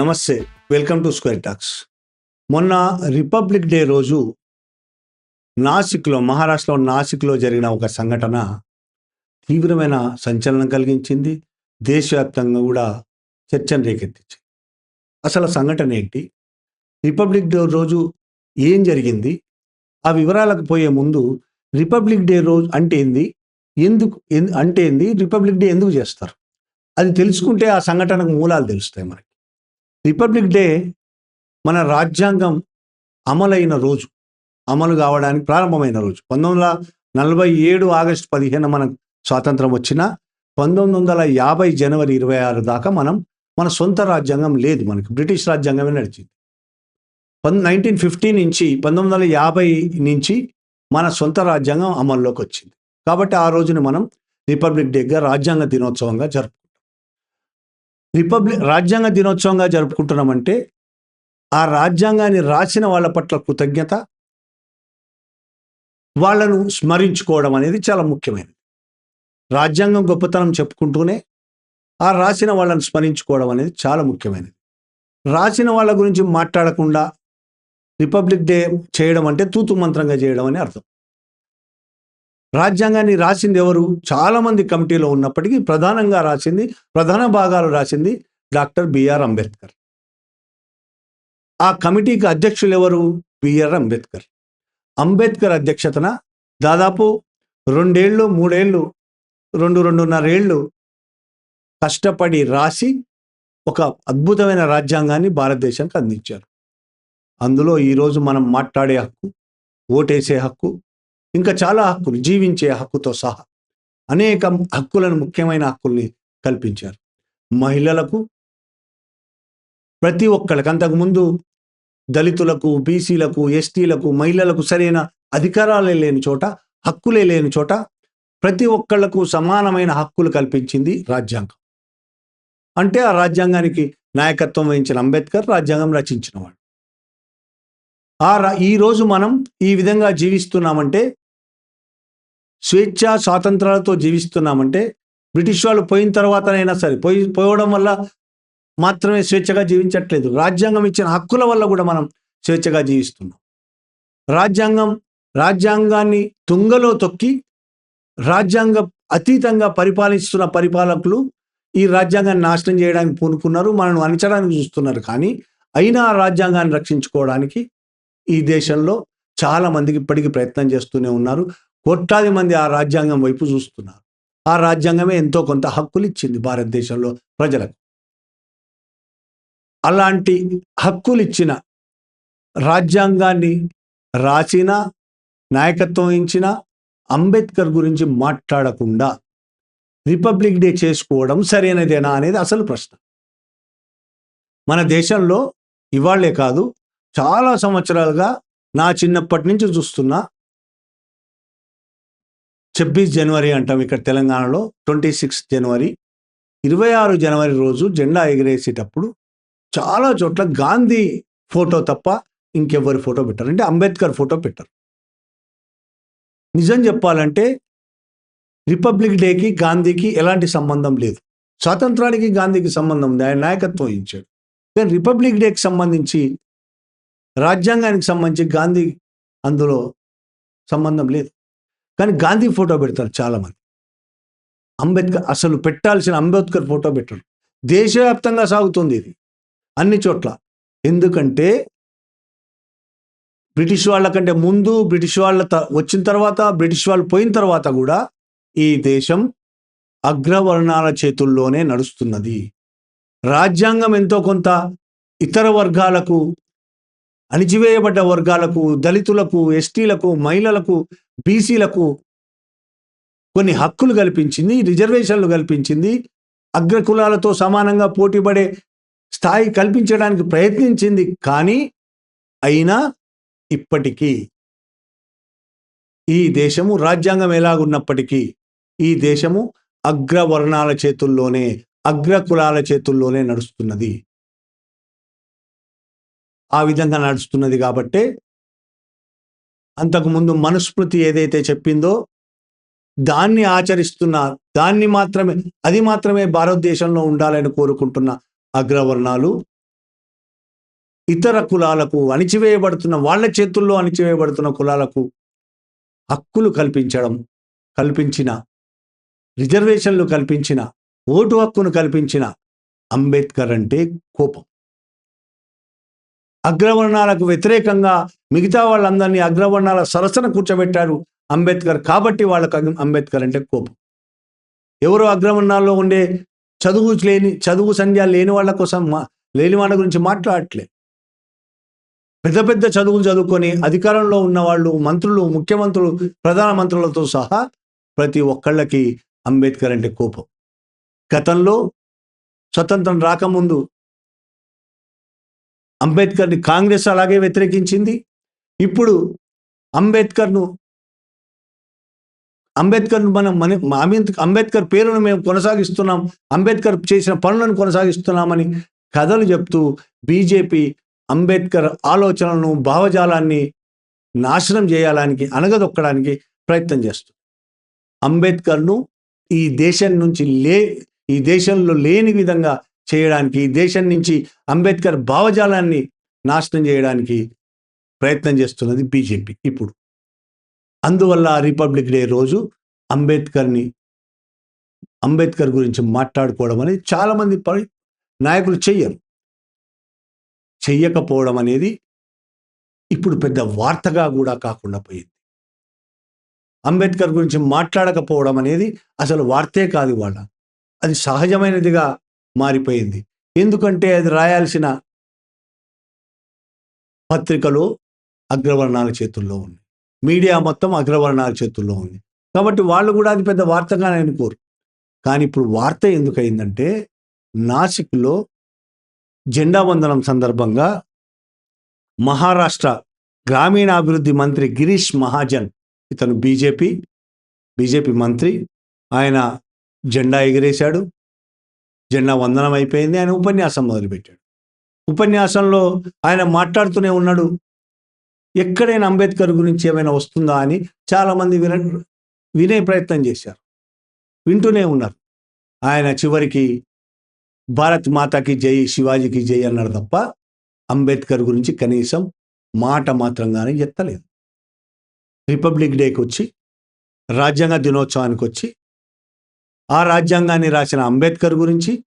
నమస్తే welcome to square talks. మొన్న republic day రోజు నాసిక్లో మహారాష్ట్రలో నాసిక్లో జరిగిన ఒక సంఘటన తీవ్రమైన సంచలనం కలిగించింది. దేశవ్యాప్తంగా కూడా చర్చను రేకెత్తించింది. అసలు సంఘటన ఏంటి? రిపబ్లిక్ డే రోజు ఏం జరిగింది? ఆ వివరాలకు పోయే ముందు రిపబ్లిక్ డే రోజు అంటే ఏంది? ఎందుకు అంటే ఏంది? రిపబ్లిక్ డే ఎందుకు చేస్తారు? అది తెలుసుకుంటే ఆ సంఘటనకు మూలాలు తెలుస్తాయి మనకి. రిపబ్లిక్ డే మన రాజ్యాంగం అమలైన రోజు అమలు కావడానికి ప్రారంభమైన రోజు. పంతొమ్మిది వందల నలభై ఏడు ఆగస్టు పదిహేను మనకు స్వాతంత్రం వచ్చిన పంతొమ్మిది వందల యాభై జనవరి ఇరవై ఆరు దాకా మనం మన సొంత రాజ్యాంగం లేదు మనకి. బ్రిటిష్ రాజ్యాంగమే నడిచింది. పన్ నైన్టీన్ ఫిఫ్టీ నుంచి పంతొమ్మిది వందల యాభై నుంచి మన సొంత రాజ్యాంగం అమల్లోకి వచ్చింది. కాబట్టి ఆ రోజున మనం రిపబ్లిక్ డేగా రాజ్యాంగ దినోత్సవంగా జరుపుకుంటాం. రిపబ్లిక్ రాజ్యాంగ దినోత్సవంగా జరుపుకుంటున్నామంటే ఆ రాజ్యాంగాన్ని రాసిన వాళ్ళ పట్ల కృతజ్ఞత వాళ్ళను స్మరించుకోవడం అనేది చాలా ముఖ్యమైనది. రాజ్యాంగం గొప్పతనం చెప్పుకుంటూనే ఆ రాసిన వాళ్ళని స్మరించుకోవడం అనేది చాలా ముఖ్యమైనది. రాసిన వాళ్ళ గురించి మాట్లాడకుండా రిపబ్లిక్ డే చేయడం అంటే తూతు మంత్రంగా చేయడం అని అర్థం. రాజ్యాంగాన్ని రాసింది ఎవరు? చాలామంది కమిటీలో ఉన్నప్పటికీ ప్రధానంగా రాసింది ప్రధాన భాగాలు రాసింది డాక్టర్ బిఆర్ అంబేద్కర్. ఆ కమిటీకి అధ్యక్షులు ఎవరు? బిఆర్ అంబేద్కర్. అంబేద్కర్ అధ్యక్షతన దాదాపు రెండేళ్ళు మూడేళ్ళు రెండు రెండున్నరేళ్ళు కష్టపడి రాసి ఒక అద్భుతమైన రాజ్యాంగాన్ని భారతదేశానికి అందించారు. అందులో ఈరోజు మనం మాట్లాడే హక్కు ఓటేసే హక్కు ఇంకా చాలా హక్కులు జీవించే హక్కుతో సహా అనేక హక్కులను ముఖ్యమైన హక్కుల్ని కల్పించారు. మహిళలకు ప్రతి ఒక్కళ్ళకి అంతకుముందు దళితులకు బీసీలకు ఎస్టీలకు మహిళలకు సరైన అధికారాలే లేని చోట హక్కులే లేని చోట ప్రతి ఒక్కళ్ళకు సమానమైన హక్కులు కల్పించింది రాజ్యాంగం. అంటే ఆ రాజ్యాంగానికి నాయకత్వం వహించిన అంబేద్కర్ రాజ్యాంగం రచించినవాడు. ఆ ఈరోజు మనం ఈ విధంగా జీవిస్తున్నామంటే స్వేచ్ఛ స్వాతంత్రాలతో జీవిస్తున్నామంటే బ్రిటిష్ వాళ్ళు పోయిన తర్వాతనైనా సరే పోయి పోవడం వల్ల మాత్రమే స్వేచ్ఛగా జీవించట్లేదు. రాజ్యాంగం ఇచ్చిన హక్కుల వల్ల కూడా మనం స్వేచ్ఛగా జీవిస్తున్నాం. రాజ్యాంగం రాజ్యాంగాన్ని తుంగలో తొక్కి రాజ్యాంగ అతీతంగా పరిపాలిస్తున్న పరిపాలకులు ఈ రాజ్యాంగాన్ని నాశనం చేయడానికి పూనుకున్నారు మనను అణచడానికి చూస్తున్నారు. కానీ అయినా ఆ రాజ్యాంగాన్ని రక్షించుకోవడానికి ఈ దేశంలో చాలా మందికి ఇప్పటికీ ప్రయత్నం చేస్తూనే ఉన్నారు. కోట్లాది మంది ఆ రాజ్యాంగం వైపు చూస్తున్నారు. ఆ రాజ్యాంగమే ఎంతో కొంత హక్కులు ఇచ్చింది భారతదేశంలో ప్రజలకు. అలాంటి హక్కులు ఇచ్చిన రాజ్యాంగాన్ని రాసిన నాయకత్వం ఇచ్చిన అంబేద్కర్ గురించి మాట్లాడకుండా రిపబ్లిక్ డే చేసుకోవడం సరైనదేనా అనేది అసలు ప్రశ్న. మన దేశంలో ఇవాళ్ళే కాదు చాలా సంవత్సరాలుగా నా చిన్నప్పటి నుంచి చూస్తున్నా ఛబ్బీస్ జనవరి అంటాం ఇక్కడ తెలంగాణలో ట్వంటీ సిక్స్ జనవరి. ఇరవై ఆరు జనవరి రోజు జెండా ఎగిరేసేటప్పుడు చాలా చోట్ల గాంధీ ఫోటో తప్ప ఇంకెవ్వరి ఫోటో పెట్టారు. అంటే అంబేద్కర్ ఫోటో పెట్టారు. నిజం చెప్పాలంటే రిపబ్లిక్ డేకి గాంధీకి ఎలాంటి సంబంధం లేదు. స్వాతంత్రానికి గాంధీకి సంబంధం ఉంది. ఆయన నాయకత్వం వహించాడు. కానీ రిపబ్లిక్ డేకి సంబంధించి రాజ్యాంగానికి సంబంధించి గాంధీ అందులో సంబంధం లేదు. కానీ గాంధీ ఫోటో పెడతారు చాలామంది. అంబేద్కర్ అసలు పెట్టాల్సిన అంబేద్కర్ ఫోటో పెట్టడం దేశవ్యాప్తంగా సాగుతుంది ఇది. అన్ని చోట్ల. ఎందుకంటే బ్రిటిష్ వాళ్ళకంటే ముందు బ్రిటిష్ వాళ్ళ వచ్చిన తర్వాత బ్రిటిష్ వాళ్ళు పోయిన తర్వాత కూడా ఈ దేశం అగ్రవర్ణాల చేతుల్లోనే నడుస్తున్నది. రాజ్యాంగం ఎంతో కొంత ఇతర వర్గాలకు అణిచివేయబడ్డ వర్గాలకు దళితులకు ఎస్టీలకు మహిళలకు బీసీలకు కొన్ని హక్కులు కల్పించింది రిజర్వేషన్లు కల్పించింది అగ్రకులాలతో సమానంగా పోటీపడే స్థాయి కల్పించడానికి ప్రయత్నించింది. కానీ అయినా ఇప్పటికీ ఈ దేశము రాజ్యాంగం ఎలాగున్నప్పటికీ ఈ దేశము అగ్రవర్ణాల చేతుల్లోనే అగ్రకులాల చేతుల్లోనే నడుస్తున్నది. ఆ విధంగా నడుస్తున్నది కాబట్టే అంతకుముందు మనుస్మృతి ఏదైతే చెప్పిందో దాన్ని ఆచరిస్తున్న దాన్ని మాత్రమే అది మాత్రమే భారతదేశంలో ఉండాలని కోరుకుంటున్న అగ్రవర్ణాలు ఇతర కులాలకు అణిచివేయబడుతున్న వాళ్ళ చేతుల్లో అణిచివేయబడుతున్న కులాలకు హక్కులు కల్పించడం కల్పించిన రిజర్వేషన్లు కల్పించిన ఓటు హక్కును కల్పించిన అంబేద్కర్ అంటే కోపం. అగ్రవర్ణాలకు వ్యతిరేకంగా మిగతా వాళ్ళందరినీ అగ్రవర్ణాల సరసన కూర్చోబెట్టారు అంబేద్కర్. కాబట్టి వాళ్ళకు అంబేద్కర్ అంటే కోపం. ఎవరో అగ్రవర్ణాల్లో ఉండే చదువు లేని చదువు సంధ్య లేని వాళ్ళ కోసం మా- లేని వాళ్ళ గురించి మాట్లాడట్లే. పెద్ద పెద్ద చదువులు చదువుకొని అధికారంలో ఉన్న వాళ్ళు మంత్రులు ముఖ్యమంత్రులు ప్రధానమంత్రులతో సహా ప్రతి ఒక్కళ్ళకి అంబేద్కర్ అంటే కోపం. గతంలో స్వతంత్రం రాకముందు అంబేద్కర్ని కాంగ్రెస్ అలాగే వ్యతిరేకించింది. ఇప్పుడు అంబేద్కర్ను అంబేద్కర్ను మనం మన అంబేద్కర్ పేరును మేము కొనసాగిస్తున్నాం అంబేద్కర్ చేసిన పనులను కొనసాగిస్తున్నామని కథలు చెప్తూ బీజేపీ అంబేద్కర్ ఆలోచనలను భావజాలాన్ని నాశనం చేయడానికి అనగదొక్కడానికి ప్రయత్నం చేస్తుంది. అంబేద్కర్ను ఈ దేశం నుంచి లే ఈ దేశంలో లేని విధంగా చేయడానికి ఈ దేశం నుంచి అంబేద్కర్ భావజాలాన్ని నాశనం చేయడానికి ప్రయత్నం చేస్తున్నది బీజేపీ ఇప్పుడు. అందువల్ల రిపబ్లిక్ డే రోజు అంబేద్కర్ని అంబేద్కర్ గురించి మాట్లాడుకోవడం అనేది చాలామంది నాయకులు చెయ్యరు. చెయ్యకపోవడం అనేది ఇప్పుడు పెద్ద వార్తగా కూడా కాకుండా పోయింది. అంబేద్కర్ గురించి మాట్లాడకపోవడం అనేది అసలు వార్తే కాదు వాళ్ళ అది సహజమైనదిగా మారిపోయింది. ఎందుకంటే అది రాయాల్సిన పత్రికలు అగ్రవర్ణాల చేతుల్లో ఉంది మీడియా మొత్తం అగ్రవర్ణాల చేతుల్లో ఉంది. కాబట్టి వాళ్ళు కూడా అది పెద్ద వార్తగానే అనుకోరు. కానీ ఇప్పుడు వార్త ఎందుకయిందంటే నాసిక్లో జెండా వందనం సందర్భంగా మహారాష్ట్ర గ్రామీణాభివృద్ధి మంత్రి గిరీష్ మహాజన్ ఇతను బీజేపీ బీజేపీ మంత్రి ఆయన జెండా ఎగిరేశాడు. జెండా వందనం అయిపోయింది. ఆయన ఉపన్యాసం మొదలుపెట్టాడు. ఉపన్యాసంలో ఆయన మాట్లాడుతూనే ఉన్నాడు. ఎక్కడైనా అంబేద్కర్ గురించి ఏమైనా వస్తుందా అని చాలామంది విన వినే ప్రయత్నం చేశారు. వింటూనే ఉన్నారు. ఆయన చివరికి భారత్ మాతకి జై శివాజీకి జై అన్నాడు తప్ప అంబేద్కర్ గురించి కనీసం మాట మాత్రంగానే ఎత్తలేదు. రిపబ్లిక్ డేకి వచ్చి రాజ్యాంగ దినోత్సవానికి వచ్చి ఆ రాజ్యాంగాన్ని రాసిన అంబేద్కర్ గురించి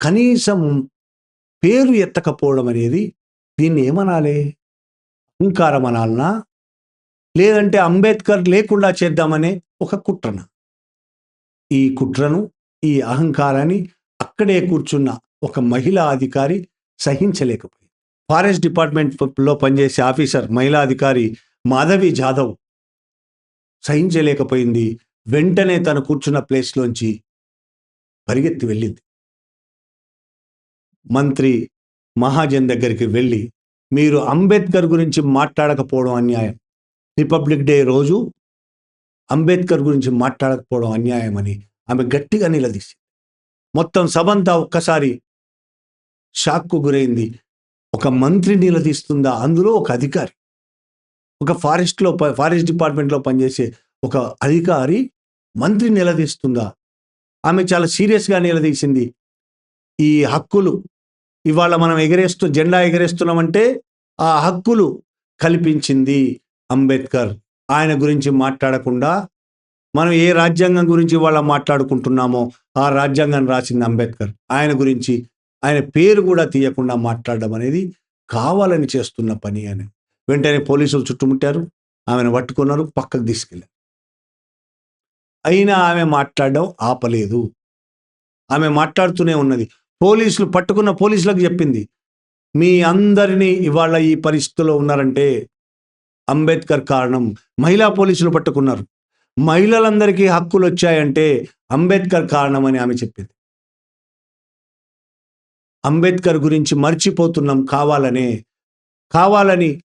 కనీసం పేరు ఎత్తకపోవడం అనేది దీన్ని ఏమనాలి? అహంకారం అనాలనా? లేదంటే అంబేద్కర్ లేకుండా చేద్దామనే ఒక కుట్రన? ఈ కుట్రను ఈ అహంకారాన్ని అక్కడే కూర్చున్న ఒక మహిళా అధికారి సహించలేకపోయింది. ఫారెస్ట్ డిపార్ట్మెంట్లో పనిచేసే ఆఫీసర్ మహిళా అధికారి మాధవి జాదవ్ సహించలేకపోయింది. వెంటనే తను కూర్చున్న ప్లేస్లోంచి పరిగెత్తి వెళ్ళింది. మంత్రి మహాజన్ దగ్గరికి వెళ్ళి మీరు అంబేద్కర్ గురించి మాట్లాడకపోవడం అన్యాయం. రిపబ్లిక్ డే రోజు అంబేద్కర్ గురించి మాట్లాడకపోవడం అన్యాయం అని ఆమె గట్టిగా నిలదీసింది. మొత్తం సభంతా ఒక్కసారి షాక్కు గురైంది. ఒక మంత్రి నిలదీస్తుందా? అందులో ఒక అధికారి ఒక ఫారెస్ట్లో ప- ఫారెస్ట్ డిపార్ట్మెంట్లో పనిచేసే ఒక అధికారి మంత్రి నిలదీస్తుందా? ఆమె చాలా సీరియస్గా నిలదీసింది. ఈ హక్కులు ఇవాళ మనం ఎగరేస్తూ జెండా ఎగరేస్తున్నామంటే ఆ హక్కులు కల్పించింది అంబేద్కర్. ఆయన గురించి మాట్లాడకుండా మనం ఏ రాజ్యాంగం గురించి ఇవాళ మాట్లాడుకుంటున్నామో ఆ రాజ్యాంగం రాసింది అంబేద్కర్. ఆయన గురించి ఆయన పేరు కూడా తీయకుండా మాట్లాడడం అనేది కావాలని చేస్తున్న పని అని. వెంటనే పోలీసులు చుట్టుముట్టారు. ఆమెను పట్టుకున్నారు పక్కకు తీసుకెళ్ళారు. అయినా ఆమె మాట్లాడడం ఆపలేదు. ఆమె మాట్లాడుతూనే ఉన్నది. పోలీసులు పట్టుకున్న పోలీసులకు చెప్పింది. మీ అందరినీ ఇవాళ ఈ పరిస్థితిలో ఉన్నారంటే అంబేద్కర్ కారణం. మహిళా పోలీసులు పట్టుకున్నారు. మహిళలందరికీ హక్కులు వచ్చాయంటే అంబేద్కర్ కారణం అని ఆమె చెప్పింది. అంబేద్కర్ గురించి మర్చిపోతున్నాం కావాలనే కావాలని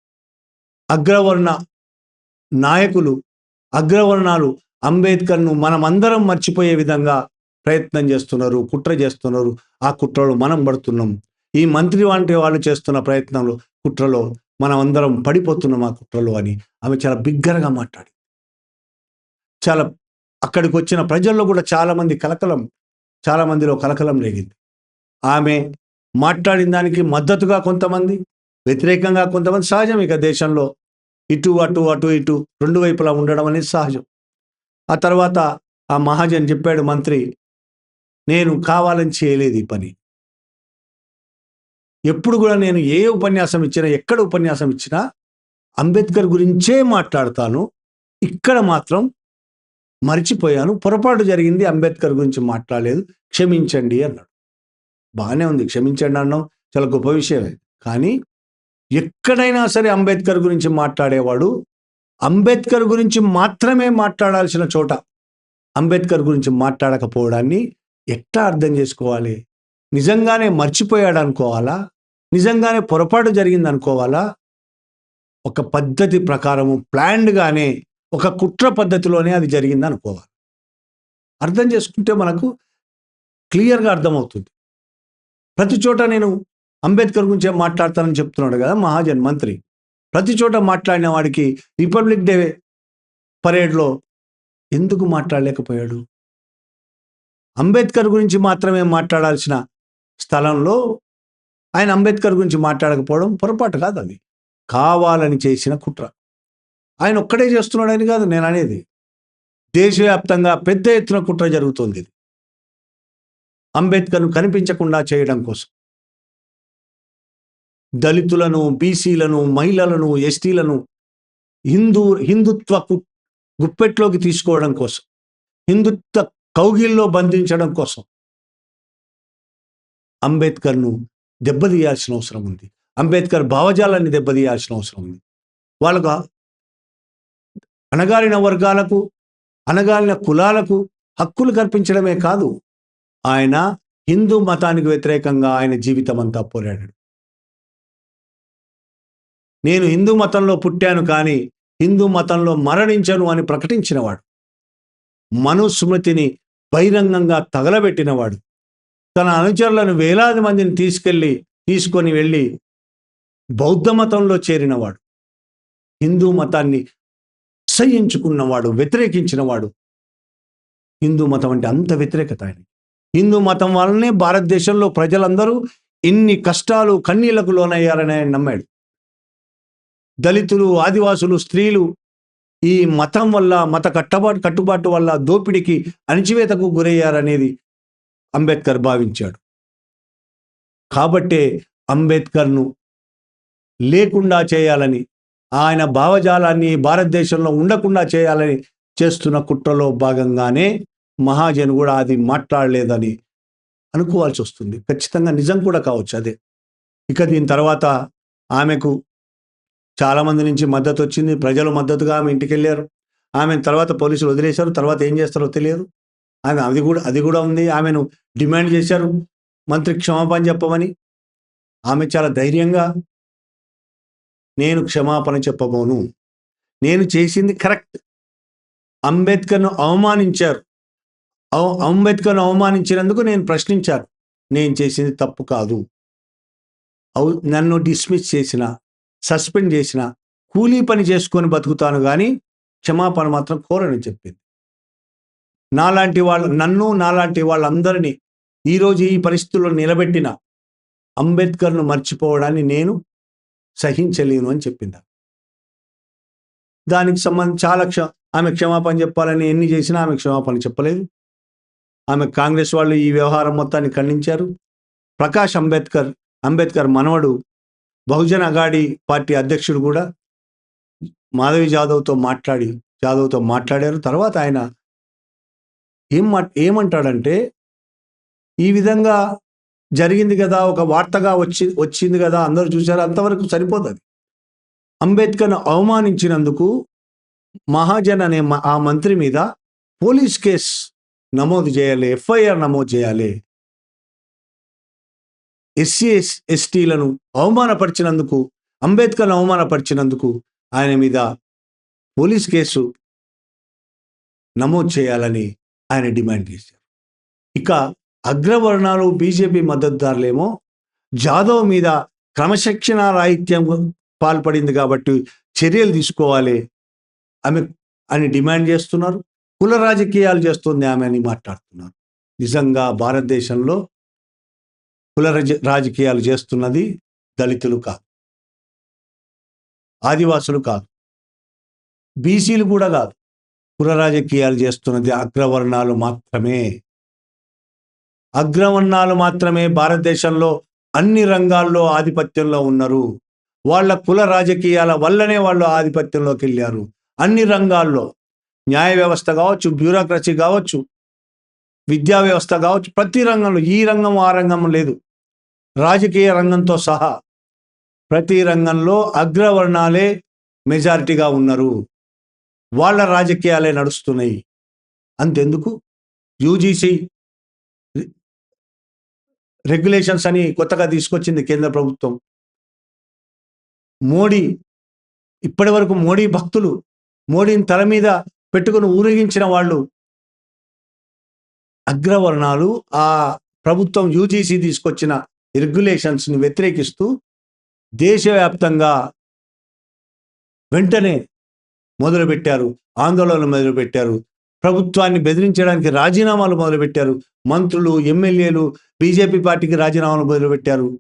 అగ్రవర్ణ నాయకులు అగ్రవర్ణాలు అంబేద్కర్ను మనమందరం మర్చిపోయే విధంగా ప్రయత్నం చేస్తున్నారు కుట్ర చేస్తున్నారు. ఆ కుట్రలో మనం పడుతున్నాం. ఈ మంత్రి వంటి వాళ్ళు చేస్తున్న ప్రయత్నంలో కుట్రలో మనం అందరం పడిపోతున్నాం ఆ కుట్రలో అని ఆమె చాలా బిగ్గరగా మాట్లాడి చాలా అక్కడికి వచ్చిన ప్రజల్లో కూడా చాలామంది కలకలం చాలా మందిలో కలకలం రేగింది. ఆమె మాట్లాడిన దానికి మద్దతుగా కొంతమంది వ్యతిరేకంగా కొంతమంది సహజం ఇక దేశంలో. ఇటు అటు అటు ఇటు రెండు వైపులా ఉండడం అనేది సహజం. ఆ తర్వాత ఆ మహాజన్ చెప్పాడు మంత్రి నేను కావాలని చేయలేదు ఈ పని. ఎప్పుడు కూడా నేను ఏ ఉపన్యాసం ఇచ్చినా ఎక్కడ ఉపన్యాసం ఇచ్చినా అంబేద్కర్ గురించే మాట్లాడతాను. ఇక్కడ మాత్రం మర్చిపోయాను. పొరపాటు జరిగింది అంబేద్కర్ గురించి మాట్లాడలేదు. క్షమించండి అన్నాడు. బాగానే ఉంది. క్షమించండి అన్నాం. చాలా గొప్ప విషయమే. కానీ ఎక్కడైనా సరే అంబేద్కర్ గురించి మాట్లాడేవాడు అంబేద్కర్ గురించి మాత్రమే మాట్లాడాల్సిన చోట అంబేద్కర్ గురించి మాట్లాడకపోవడాన్ని ఎట్లా అర్థం చేసుకోవాలి? నిజంగానే మర్చిపోయాడు అనుకోవాలా? నిజంగానే పొరపాటు జరిగింది అనుకోవాలా? ఒక పద్ధతి ప్రకారము ప్లాన్డ్గానే ఒక కుట్ర పద్ధతిలోనే అది జరిగింది అనుకోవాలి. అర్థం చేసుకుంటే మనకు క్లియర్గా అర్థమవుతుంది. ప్రతి చోట నేను అంబేద్కర్ గురించే మాట్లాడతానని చెప్తున్నాడు కదా మహాజన్ మంత్రి. ప్రతి చోట మాట్లాడిన వాడికి రిపబ్లిక్ డే పరేడ్లో ఎందుకు మాట్లాడలేకపోయాడు? అంబేద్కర్ గురించి మాత్రమే మాట్లాడాల్సిన స్థలంలో ఆయన అంబేద్కర్ గురించి మాట్లాడకపోవడం పొరపాటు కాదు అది. కావాలని చేసిన కుట్ర. ఆయన ఒక్కడే చేస్తున్నాడని కాదు నేను అనేది. దేశవ్యాప్తంగా పెద్ద ఎత్తున కుట్ర జరుగుతుంది ఇది. అంబేద్కర్ను కనిపించకుండా చేయడం కోసం. దళితులను బీసీలను మహిళలను ఎస్టీలను హిందూ హిందుత్వ కు- గుప్పెట్లోకి తీసుకోవడం కోసం హిందుత్వ కౌగిల్లో బంధించడం కోసం అంబేద్కర్ను దెబ్బతీయాల్సిన అవసరం ఉంది. అంబేద్కర్ భావజాలాన్ని దెబ్బతీయాల్సిన అవసరం ఉంది. వాళ్ళకు అణగారిన వర్గాలకు అణగారిన కులాలకు హక్కులు కల్పించడమే కాదు ఆయన హిందూ మతానికి వ్యతిరేకంగా ఆయన జీవితం అంతా పోరాడాడు. నేను హిందూ మతంలో పుట్టాను కానీ హిందూ మతంలో మరణించను అని ప్రకటించినవాడు. మనుస్మృతిని బహిరంగంగా తగలబెట్టినవాడు. తన అనుచరులను వేలాది మందిని తీసుకెళ్ళి తీసుకొని వెళ్ళి బౌద్ధ మతంలో చేరినవాడు. హిందూ మతాన్ని అసహ్యించుకున్నవాడు వ్యతిరేకించినవాడు. హిందూ మతం అంటే అంత వ్యతిరేకత ఆయన హిందూ మతం వల్లనే భారతదేశంలో ప్రజలందరూ ఇన్ని కష్టాలు కన్నీళ్ళకు లోనయ్యారని ఆయన నమ్మాడు. దళితులు ఆదివాసులు స్త్రీలు ఈ మతం వల్ల మత కట్టబాటు కట్టుబాటు వల్ల దోపిడికి అణిచివేతకు గురయ్యారనేది అంబేద్కర్ భావించాడు. కాబట్టే అంబేద్కర్ను లేకుండా చేయాలని ఆయన భావజాలాన్ని భారతదేశంలో ఉండకుండా చేయాలని చేస్తున్న కుట్రలో భాగంగానే మహాజన్ కూడా అది మాట్లాడలేదని అనుకోవాల్సి వస్తుంది ఖచ్చితంగా నిజం కూడా కావచ్చు అదే. ఇక దీని తర్వాత ఆమెకు చాలామంది నుంచి మద్దతు వచ్చింది. ప్రజలు మద్దతుగా ఆమె ఇంటికి వెళ్ళారు. ఆమె తర్వాత పోలీసులు వదిలేశారు. తర్వాత ఏం చేస్తారో తెలియదు. ఆమె అది కూడా అది కూడా ఉంది. ఆమెను డిమాండ్ చేశారు. మంత్రి క్షమాపణ చెప్పమని. ఆమె చాలా ధైర్యంగా నేను క్షమాపణ చెప్పబోను. నేను చేసింది కరెక్ట్. అంబేద్కర్ను అవమానించారు. అంబేద్కర్ను అవమానించినందుకు నేను ప్రశ్నించాను. నేను చేసింది తప్పు కాదు. నన్ను డిస్మిస్ చేసిన సస్పెండ్ చేసిన కూలీ పని చేసుకొని బతుకుతాను కానీ క్షమాపణ మాత్రం కోరని చెప్పింది. నాలాంటి వాళ్ళు నన్ను నాలాంటి వాళ్ళందరినీ ఈరోజు ఈ పరిస్థితుల్లో నిలబెట్టిన అంబేద్కర్ను మర్చిపోవడాన్ని నేను సహించలేను అని చెప్పింది దానికి సంబంధించి చాలా క్ష ఆమె క్షమాపణ చెప్పాలని ఎన్ని చేసినా ఆమె క్షమాపణ చెప్పలేదు. ఆమె కాంగ్రెస్ వాళ్ళు ఈ వ్యవహారం మొత్తాన్ని ఖండించారు. ప్రకాష్ అంబేద్కర్ అంబేద్కర్ మనవడు బహుజన అగాడి పార్టీ అధ్యక్షుడు కూడా మాధవి జాదవ్తో మాట్లాడి జాదవ్తో మాట్లాడారు. తర్వాత ఆయన ఏం మా ఏమంటాడంటే ఈ విధంగా జరిగింది కదా ఒక వార్తగా వచ్చి వచ్చింది కదా అందరూ చూశారు అంతవరకు సరిపోతుంది అంబేద్కర్ను అవమానించినందుకు మహాజన్ అనే మ- ఆ మంత్రి మీద పోలీస్ కేస్ నమోదు చేయాలి ఎఫ్ఐఆర్ నమోదు చేయాలి ఎస్సీ ఎస్ ఎస్టీలను అవమానపరిచినందుకు అంబేద్కర్ను అవమానపరిచినందుకు ఆయన మీద పోలీస్ కేసు నమోదు చేయాలని ఆయన డిమాండ్ చేశారు. ఇక అగ్రవర్ణాలు బీజేపీ మద్దతుదారులేమో జాదవ్ మీద క్రమశిక్షణ రాహిత్యం పాల్పడింది కాబట్టి చర్యలు తీసుకోవాలి ఆమె అని డిమాండ్ చేస్తున్నారు. కుల రాజకీయాలు చేస్తుంది ఆమె అని మాట్లాడుతున్నారు. నిజంగా భారతదేశంలో కుల రాజకీయాలు చేస్తున్నది దళితులు కాదు. ఆదివాసులు కాదు. బీసీలు కూడా కాదు. కుల రాజకీయాలు చేస్తున్నది అగ్రవర్ణాలు మాత్రమే. అగ్రవర్ణాలు మాత్రమే భారతదేశంలో అన్ని రంగాల్లో ఆధిపత్యంలో ఉన్నారు. వాళ్ళ కుల రాజకీయాల వల్లనే వాళ్ళు ఆధిపత్యంలోకి వెళ్ళారు. అన్ని రంగాల్లో న్యాయ వ్యవస్థ కావచ్చు బ్యూరోక్రసీ కావచ్చు విద్యా వ్యవస్థ కావచ్చు ప్రతి రంగంలో ఈ రంగం ఆ రంగం లేదు. రాజకీయ రంగంతో సహా ప్రతి రంగంలో అగ్రవర్ణాలే మెజారిటీగా ఉన్నారు. వాళ్ళ రాజకీయాలే నడుస్తున్నాయి. అంతెందుకు? యూజీసీ రెగ్యులేషన్స్ అని కొత్తగా తీసుకొచ్చింది కేంద్ర ప్రభుత్వం. మోడీ ఇప్పటి వరకు మోడీ భక్తులు మోడీని తల మీద పెట్టుకుని ఊరేగించిన వాళ్ళు అగ్రవర్ణాలు ఆ ప్రభుత్వం యూజీసీ తీసుకొచ్చిన రెగ్యులేషన్స్ని వ్యతిరేకిస్తూ దేశవ్యాప్తంగా వెంటనే మొదలుపెట్టారు ఆందోళనలు మొదలుపెట్టారు ప్రభుత్వాన్ని బెదిరించడానికి రాజీనామాలు మొదలుపెట్టారు మంత్రులు ఎమ్మెల్యేలు బీజేపీ పార్టీకి రాజీనామాలు మొదలుపెట్టారు.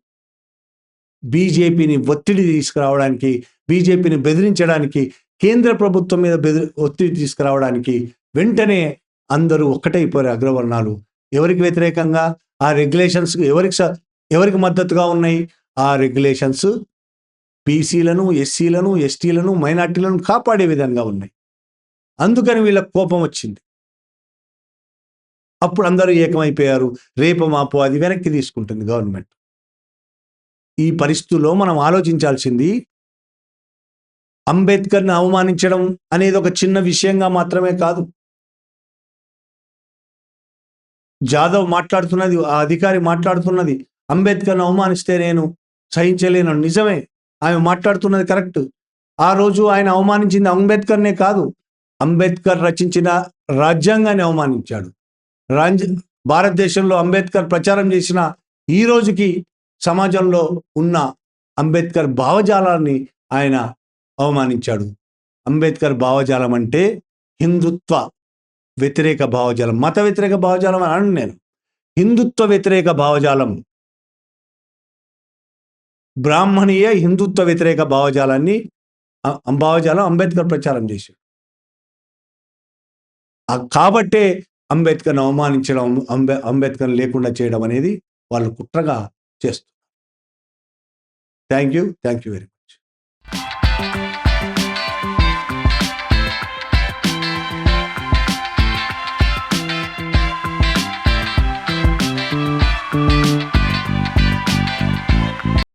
బీజేపీని ఒత్తిడి తీసుకురావడానికి బీజేపీని బెదిరించడానికి కేంద్ర ప్రభుత్వం మీద బెదిరి ఒత్తిడి తీసుకురావడానికి వెంటనే అందరూ ఒక్కటైపోయారు అగ్రవర్ణాలు. ఎవరికి వ్యతిరేకంగా? ఆ రెగ్యులేషన్స్ ఎవరికి స- ఎవరికి మద్దతుగా ఉన్నాయి? ఆ రెగ్యులేషన్స్ బీసీలను ఎస్సీలను ఎస్టీలను మైనార్టీలను కాపాడే విధంగా ఉన్నాయి. అందుకని వీళ్ళకి కోపం వచ్చింది. అప్పుడు అందరూ ఏకమైపోయారు. రేపు మాపు అది వెనక్కి తీసుకుంటుంది గవర్నమెంట్. ఈ పరిస్థితుల్లో మనం ఆలోచించాల్సింది అంబేద్కర్ని అవమానించడం అనేది ఒక చిన్న విషయంగా మాత్రమే కాదు. జాదవ్ మాట్లాడుతున్నది ఆ అధికారి మాట్లాడుతున్నది అంబేద్కర్ను అవమానిస్తే నేను సహించలేను. నిజమే ఆమె మాట్లాడుతున్నది కరెక్ట్. ఆ రోజు ఆయన అవమానించింది అంబేద్కర్నే కాదు అంబేద్కర్ రచించిన రాజ్యాంగాన్ని అవమానించాడు. రాజ్య భారతదేశంలో అంబేద్కర్ ప్రచారం చేసిన ఈ రోజుకి సమాజంలో ఉన్న అంబేద్కర్ భావజాలాన్ని ఆయన అవమానించాడు. అంబేద్కర్ భావజాలం అంటే హిందుత్వ వ్యతిరేక భావజాలం మత వ్యతిరేక భావజాలం అని నేను. హిందుత్వ వ్యతిరేక భావజాలం బ్రాహ్మణీయ హిందుత్వ వ్యతిరేక భావజాలాన్ని భావజాలం అంబేద్కర్ ప్రచారం చేశాడు. కాబట్టే అంబేద్కర్ని అవమానించడం అంబే అంబేద్కర్ లేకుండా చేయడం అనేది వాళ్ళు కుట్రగా చేస్తారు thank you thank you very much